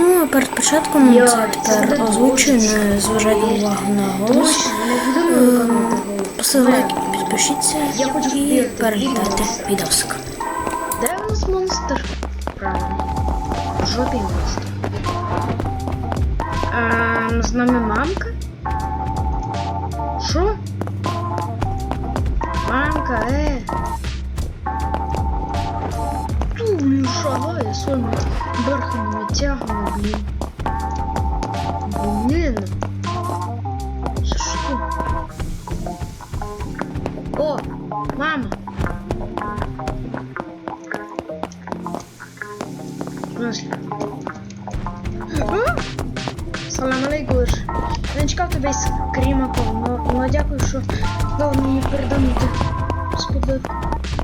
Ну, а перед початком це тепер озвучую, не зважайте увагу на голос. Голос. Поставте лайк, підпишіться і відео. відосик. Де у нас монстр? Правильно. Жопі монстр. Ем, з нами мамка? Що? Мамка, е. Ту, шагає своїми Верхом тягнуло, блин. Блин. Что? О, мама. Нашли. Салам алейкум. Не чекав тебе з Кримаком. Ну, ну дякую, що дав мені переданути. Сподобав.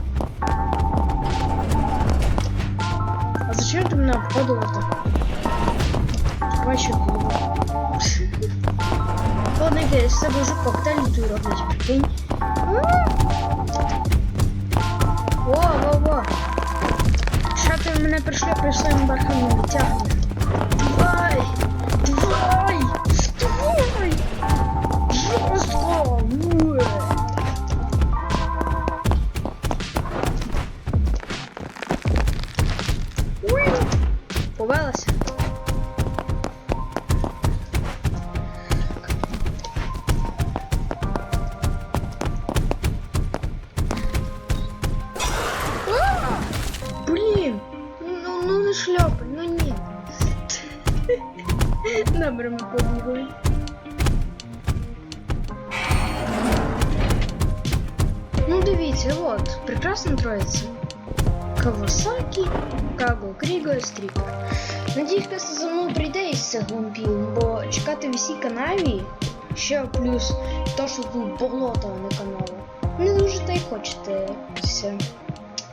обходу отак. Бачу пиво. Ладно, я з собою вже коктейль буду робити, прикинь. Во, во, во. Що ти пришли, прийшли при своєму бархану тягнеш? Добре, ми побігли. Ну дивіться, от, прекрасна троїця. Кавасакі, Каго, Кріго і Стріпер. Надіюсь, Каса за мною прийде із цих вампірів, бо чекати в усій канаві, ще плюс то, що тут болото, а не канава. Не дуже та й хочете все.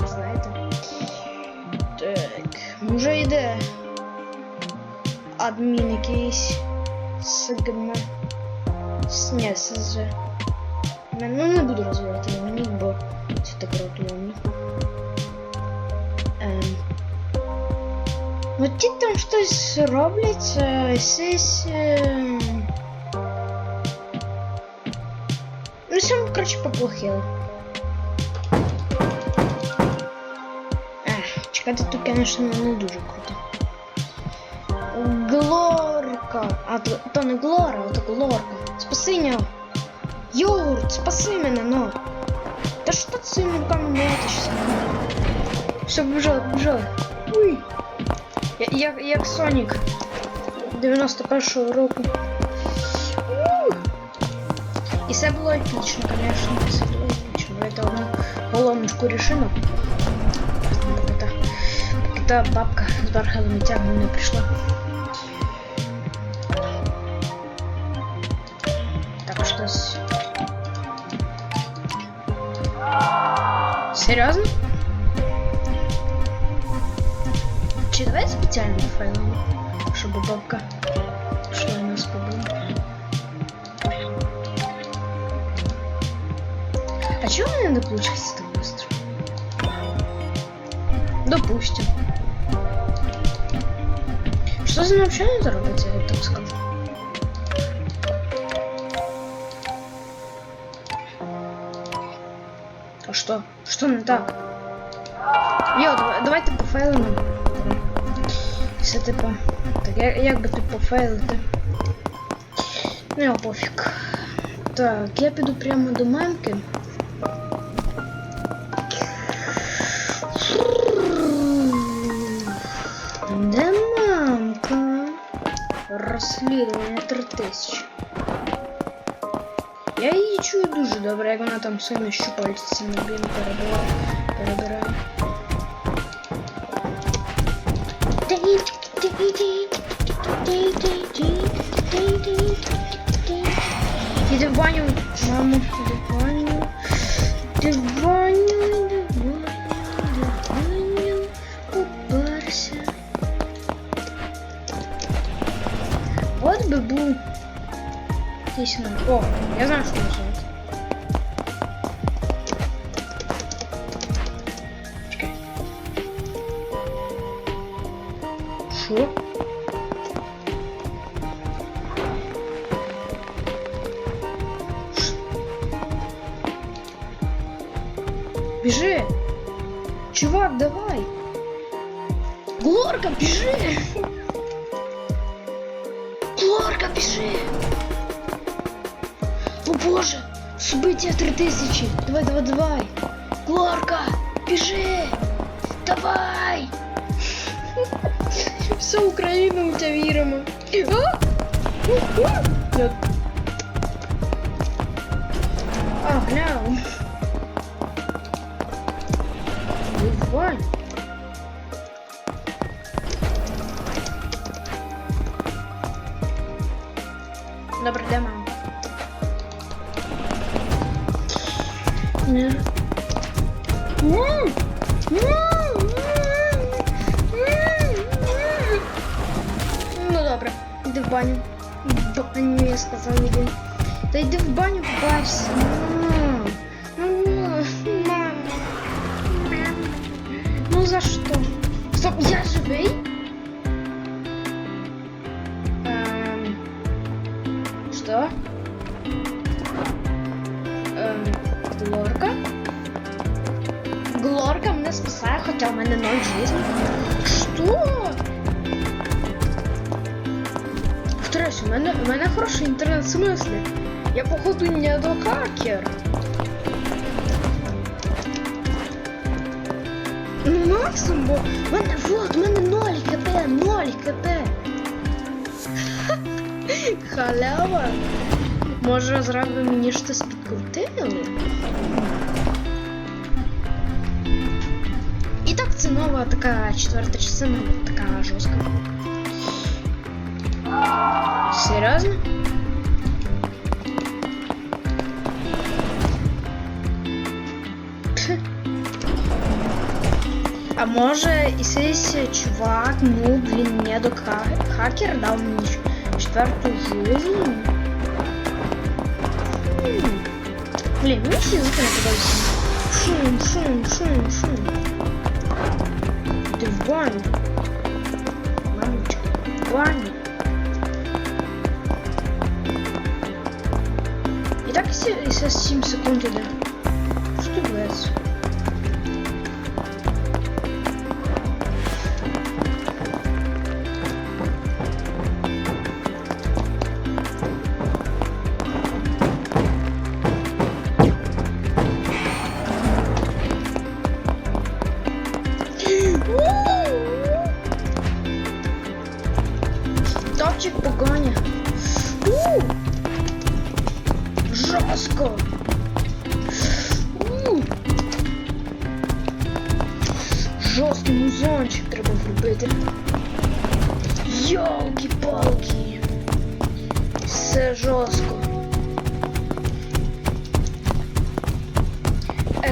Знаєте. Так, вже йде адмін якийсь Сигма. Ні, СЗ. Ну не буду розвивати його нік, бо це так ротуємо. Ем. Ну ті там щось роблять, а якесь... Ем... Ну все, коротше, поплохили. Ех, чекати тут, конечно, не дуже круто. Глорка. А то, не Глора, а то Глорка. Спаси нього. Йогурт, спаси мене, ну. Та що ти цими руками молотишся? Все, побежали, побежали. Уй. Я, як, як Сонік 91-го року. І все було епічно, конечно. Все було епічно. Давайте одну головничку рішимо. Та, бабка з бархатами тягом не прийшла. Серьезно? Чи давай специально файлом, чтобы бабка шла и нас побила? А чего у меня не получается так быстро? Допустим. Что за вообще не заработать, я так скажу? А что? Что не так? Йо, давай, давайте пофейлимо. Все типа. Так, як, як би тут пофейлити? Ну, його пофіг. Так, я піду прямо до мамки. Де мамка? Розслідування 3000. Я її чую дуже добре, як вона там своїми щупальцями блін перебирає. перебирає. Іди в баню, мамо, іди в баню. Отлично. О, я знаю, что нужно делать. Шо? Бежи! Чувак, давай! Глорка, бежи! Глорка, бежи! О боже! Событие 3000! Давай, давай, давай! Лорка, біжи! Давай! Все, Україна, у тебя віримо. А! Я- А, глянь. Давай. Добре, де мама? Не. Ну добре, йди в баню. В баню я сказав, іди. Та йди в баню, побачся. М. М, Мама. Ну за что? Стоп, я живий? Эм, что? Хоча в мене ноль жизни. Что? Повторюсь, у мене, у мене хороший інтернет в смислі. Я походу не до хакер. Ну максимум, бо в мене вот, в мене 0 хп, 0 хп. Халява. Може зробимо мені щось підкрутили? І так це нова така четверта частина, така жорстка. Серйозно? Пх. А може і цей чувак, ну, блін, не до хакер дав мені четверту жизнь? М. Блін, мені ще звуки не подобається. Шум, шум, шум, шум. Ти в баню. Мамочка, в баню. І так і все 7 секунд іде.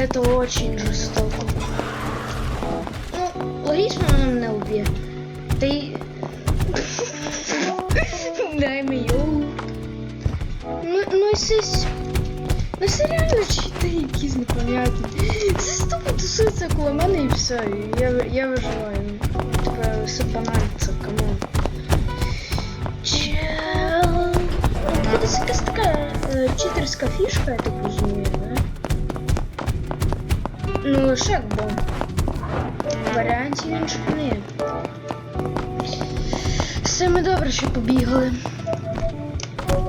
Это очень жестоко. Ну, логично вона мене уб'є. Та й... Дай мені йогурт. Ну, ну і сись. Ну це реально чити якісь непонятні. Це стопо тусується коло мене і все. і Я, я виживаю. Тепер все банально, це камон. Чел. Це десь якась така е, читерська фішка, я так розумію, да? Ну, лише як бомб. Варіантів інших не. Все ми добре, що побігали.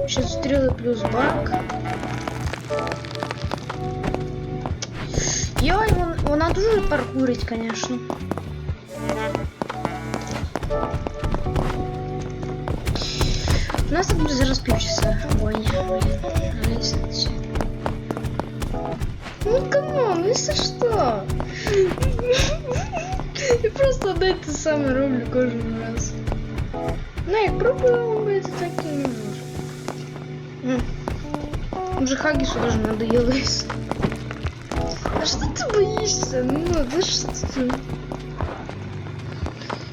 Ще зустріли плюс бак. Йой, вон, вона дуже паркурить, звісно. У нас буде зараз півчаса. Ой, Ну камон, ну за що? Я просто одне й те саме роблю кожен раз. Ну, як пробую робити, так і не можу. Уже Хагису даже надоелось. А что ты боишься? Ну, да что ты?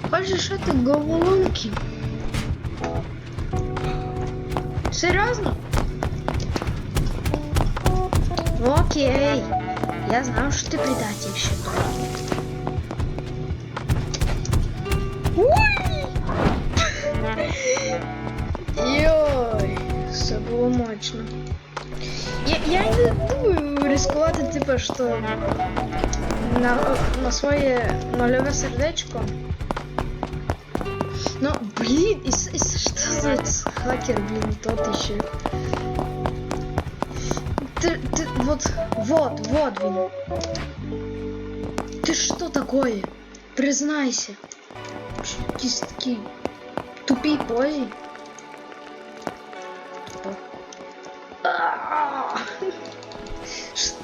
Хочешь это головоломки? Серьезно? Окей. Я знал, что ты предатель. Ой! Йой, все було мощно. Я, я не думаю ризикувати, типу, що на, на своє нульове сердечко Ну, с- и с- что за хакер, блин, тот еще. Ты, ты, вот, вот, вот, блин. Ты что такое? Признайся. Что Якісь такі тупі позі. Тупо. А! Що?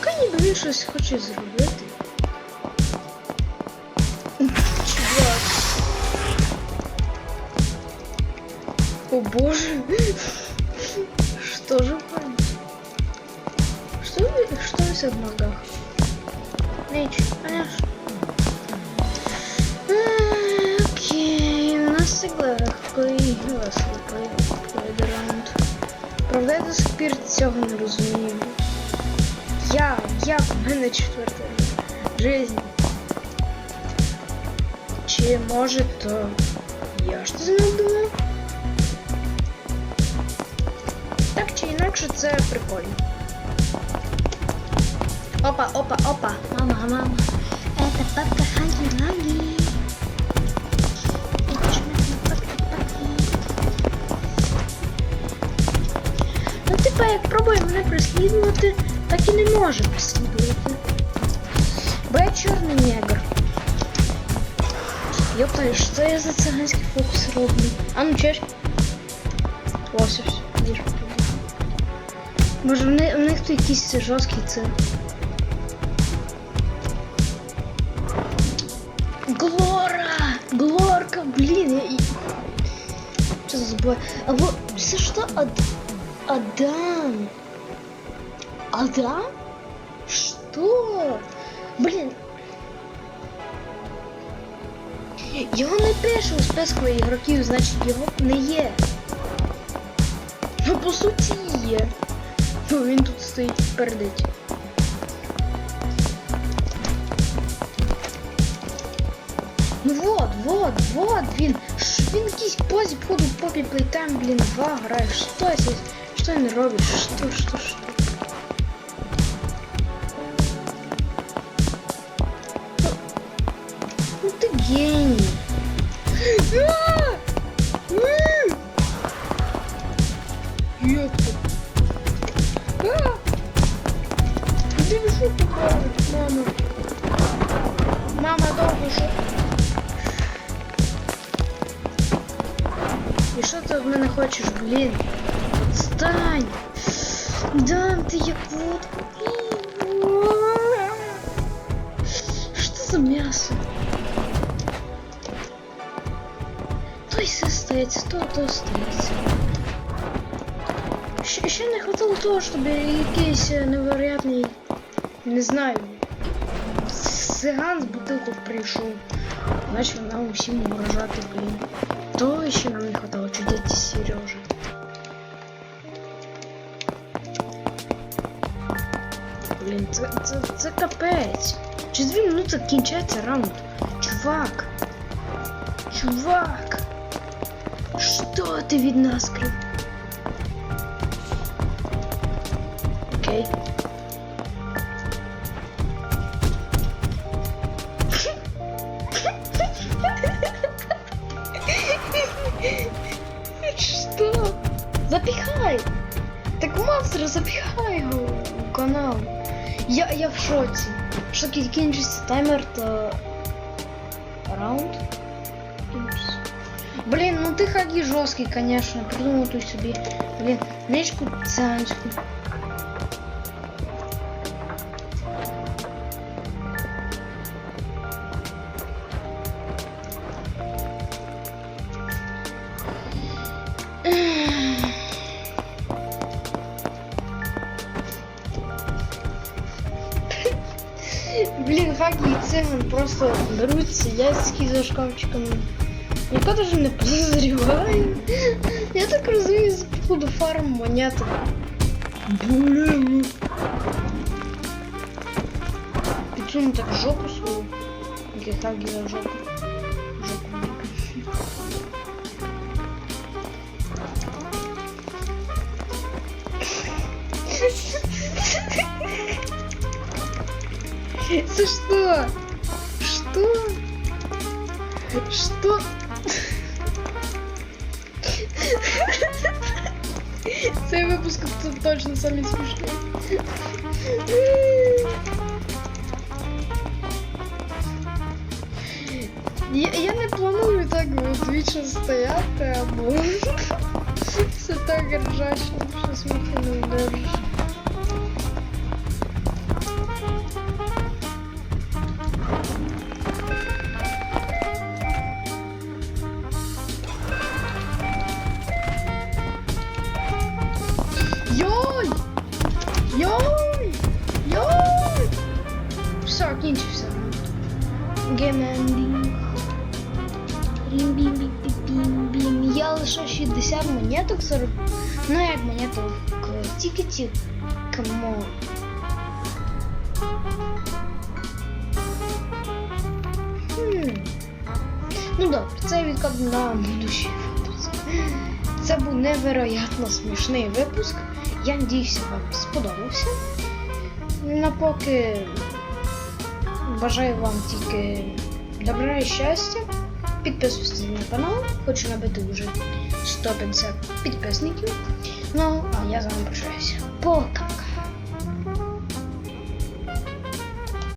Така ніби він щось хоче зробити. Чувак. О боже. Что же он? Что, что в? Ничего, конечно. Е, Окей, у нас легкий, веселий раунд. Правда, я до сих пір цього не розумію. Я, як у мене четверта жизнь. Чи може то я щось не думав? Так чи інакше це прикольно. Опа, опа, опа. Мама, мама. Это папка папка Паки. Ну, типа, як пробує мене переслідувати, так і не може переслідувати. Бо я чорний негр. Йопта, що я за циганський фокус роблю? А ну чеш. Ось все, попробуй. Може, в них, в них тут якийсь жорсткий цирк. Что за забываю? А вот, за что? Ад... Адам? Адам? Что? Блин. Його не пише у списку ігроків, значить його не є. Ну, по суті, є. Ну, він тут стоїть передить. Ну вот, вот, вот, він. Ш- Він якийсь позі походу попі плейтайм, блін, два грає. Що я здесь? Що він робить? Що, що, що? Ну, Ну ти геній. А! М! Ёпта. А! Де ви що попали, мама? Мама, довго що? І що ти від мене хочеш, блін? Отстань! Дам ти як водку. Що за м'ясо? То й все стається, то то стається. Ще, ще не хватало того, щоб якийсь е, невероятний, не знаю, циган з бутилку прийшов. Начал нам усім угрожати, блін. То ще нам не хватало чудити Сережа. Блін, це, це, це капець. Через дві минути кінчається раунд. Чувак. Чувак. Що ти від нас крив? Окей. Запихай! Так монстра, запихай його у канал. Я, я в шоці. Що кі- кінчиться таймер, то раунд? Упс. Блін, ну ти хаги жорсткий, конечно. Придумав тут собі. Блін, ничку цянську. Блін, хаги і циган просто беруть, сидять такі за шкафчиками. Ніхто даже не подозріває. Я так розумію, з походу фарм монеток. Блін. Підсуну так жопу свою. Як хаги за жопу. Жопу. Это что? Что? Что? Цей випуск це точно самі смішні. Я, я не планую так вот двічі стояти або все так ржачно, что сміху не вдержиш. Тільки-тік. Камон. Хм. Ну добре, це відкат на будущий випуск. Це був невероятно смішний випуск. Я надіюся, вам сподобався. На поки бажаю вам тільки добра і щастя. Підписуйтесь на канал, хочу набити вже 150 підписників. Ну, а я з вами прощаюся. futbol.